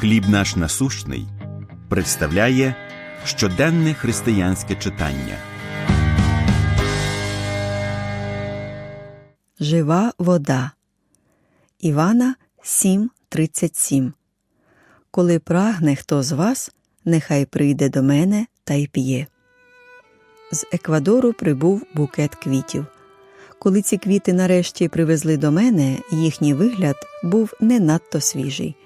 Хліб наш насущний представляє щоденне християнське читання. Жива вода. Івана 7:37. Коли прагне хто з вас, нехай прийде до мене та й п'є. З Еквадору прибув букет квітів. Коли ці квіти нарешті привезли до мене, їхній вигляд був не надто свіжий.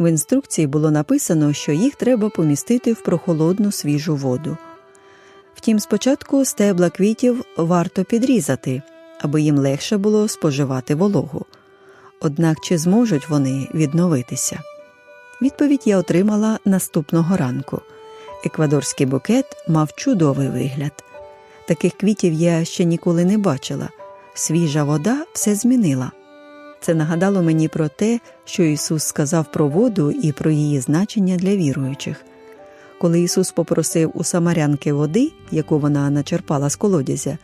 В інструкції було написано, що їх треба помістити в прохолодну свіжу воду. Втім, спочатку стебла квітів варто підрізати, аби їм легше було споживати вологу. Однак чи зможуть вони відновитися? Відповідь я отримала наступного ранку. Еквадорський букет мав чудовий вигляд. Таких квітів я ще ніколи не бачила. Свіжа вода все змінила. Це нагадало мені про те, що Ісус сказав про воду і про її значення для віруючих. Коли Ісус попросив у самарянки води, яку вона начерпала з колодязя,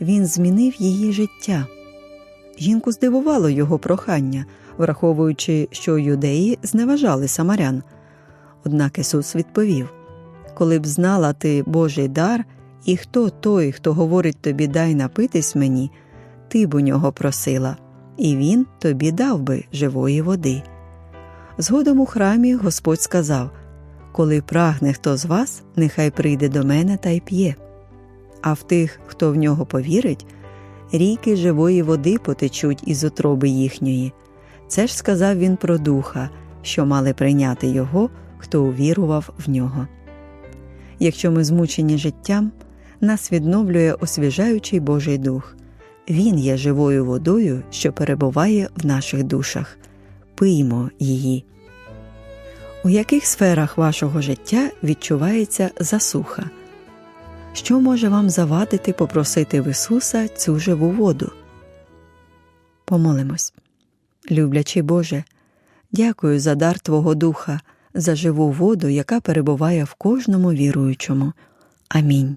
Він змінив її життя. Жінку здивувало його прохання, враховуючи, що юдеї зневажали самарян. Однак Ісус відповів Коли б знала ти Божий дар, і хто той, хто говорить тобі дай напитись мені, ти б у нього просила, і він тобі дав би живої води. Згодом у храмі Господь сказав Коли прагне хто з вас, нехай прийде до мене та й п'є. А в тих, хто в нього повірить, ріки живої води потечуть із утроби їхньої. Це ж сказав він про духа, що мали прийняти його, хто увірував в нього. Якщо ми змучені життям, нас відновлює освіжаючий Божий дух. Він є живою водою, що перебуває в наших душах. Пиймо її. У яких сферах вашого життя відчувається засуха? Що може вам завадити попросити в Ісуса цю живу воду? Помолимось. Люблячий Боже, дякую за дар Твого Духа, за живу воду, яка перебуває в кожному віруючому. Амінь.